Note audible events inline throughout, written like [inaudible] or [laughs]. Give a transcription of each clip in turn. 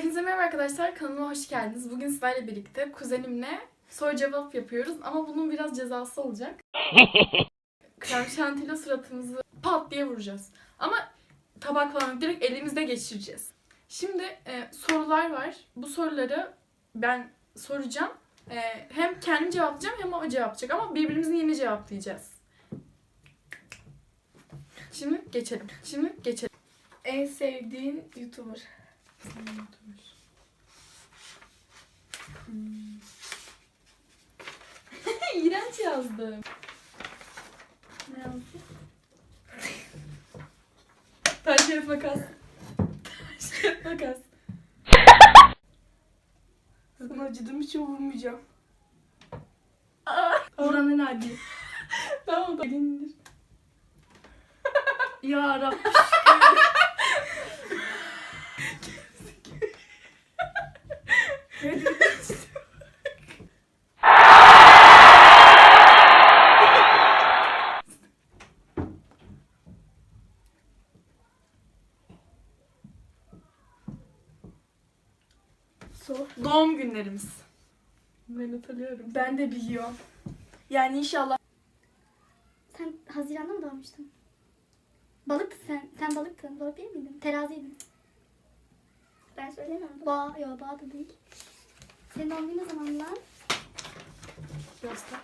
Hepinize merhaba arkadaşlar. Kanalıma hoş geldiniz. Bugün sizlerle birlikte kuzenimle soru cevap yapıyoruz. Ama bunun biraz cezası olacak. [laughs] Krem şantiyle suratımızı pat diye vuracağız. Ama tabak falan direkt elimizde geçireceğiz. Şimdi e, sorular var. Bu soruları ben soracağım. E, hem kendim cevaplayacağım hem o cevaplayacak. Ama birbirimizin yeni cevaplayacağız. Şimdi geçelim. Şimdi geçelim. En sevdiğin YouTuber. [laughs] İğrenç yazdım. Ne yazdım? Taş kağıt makas. Taş kağıt makas. Sana acıdığım için vurmayacağım. Buranın hadi. [laughs] tamam da indir. [laughs] Ya Rabbim. Doğum günlerimiz. Ben hatırlıyorum. Ben de biliyorum. Yani inşallah. Sen Haziran'da mı doğmuştun? Balıktı sen. Sen balıktın. Balık değil miydin? Teraziydin. Ben söyleyemem. Boğa. Yok boğa da değil. Senin doğum ne zaman lan? Göster.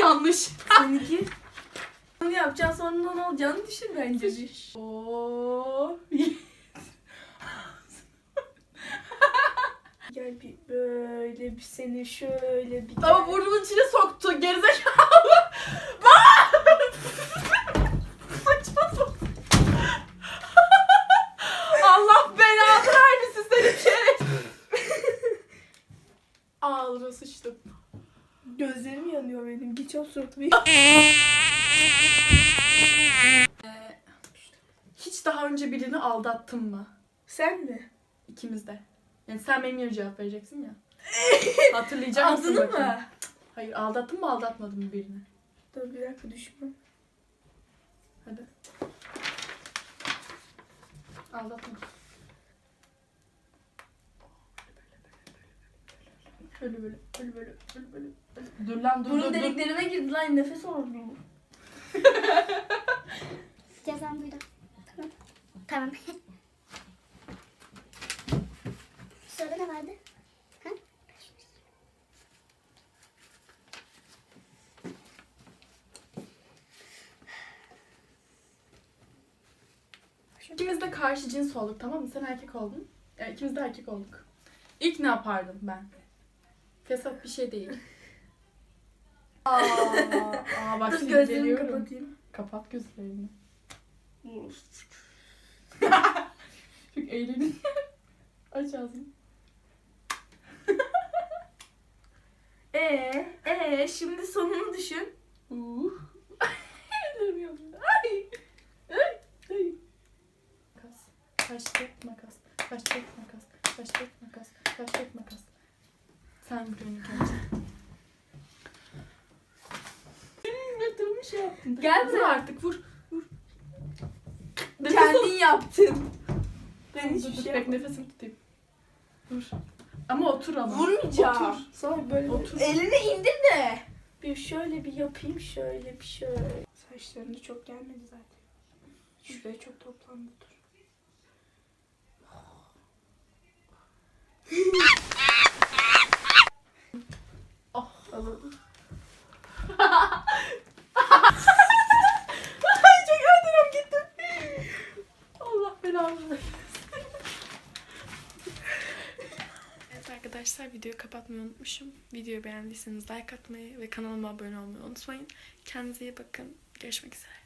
Yanlış. Seninki. Bunu yapacaksın sonra ne olacağını düşün bence bir. [laughs] Oo. [laughs] Gel bir böyle bir seni şöyle bir Ama gel. burnumun içine soktu. Gerizekalı. [laughs] sıçtım. Gözlerim yanıyor benim. Geç o suratımı. [laughs] Ee, hiç daha önce birini aldattın mı? Sen mi? İkimiz de. Yani sen benim yerine cevap vereceksin ya. [laughs] Hatırlayacak mısın bakayım? mı? Hayır aldattın mı aldatmadın mı birini? Dur bir dakika düşünmem. Hadi. Aldatma. Böyle böyle böyle böyle böyle böyle. böyle. Dur lan dur Burun dur dur. deliklerine girdi lan nefes alamadım. Cezam buydu. Tamam. [laughs] Tamam. Sırada ne vardı? Ha? İkimiz de karşı cins olduk tamam mı? Sen erkek oldun. Yani ikimiz de erkek olduk. İlk ne yapardım ben? Fesat bir şey değil. Aa, [laughs] aa bak Dur şimdi gözlerimi geliyorum. kapatayım. Kapat gözlerini. [laughs] Çok eğlenin. [laughs] Aç ağzını. Ee, ee şimdi sonunu düşün. Uh. Yandı. Ay. Ay. Ay. Makas. Kağıt makas. Makas. Kağıt makas. Makas. Sen buraya önce. Yatırımı şey yaptın. Gel Vur artık. vur. Vur. Nefes Kendin yaptın. Ben hiçbir şey yapmadım. nefesimi tutayım. Dur. Ama otur ama. Vurmayacağım. Otur. Sonra böyle Otur. elini indir de. Bir şöyle bir yapayım şöyle bir şöyle. Saçlarını çok gelmedi zaten. Şuraya çok toplandı dur. Arkadaşlar videoyu kapatmayı unutmuşum. Videoyu beğendiyseniz like atmayı ve kanalıma abone olmayı unutmayın. Kendinize iyi bakın. Görüşmek üzere.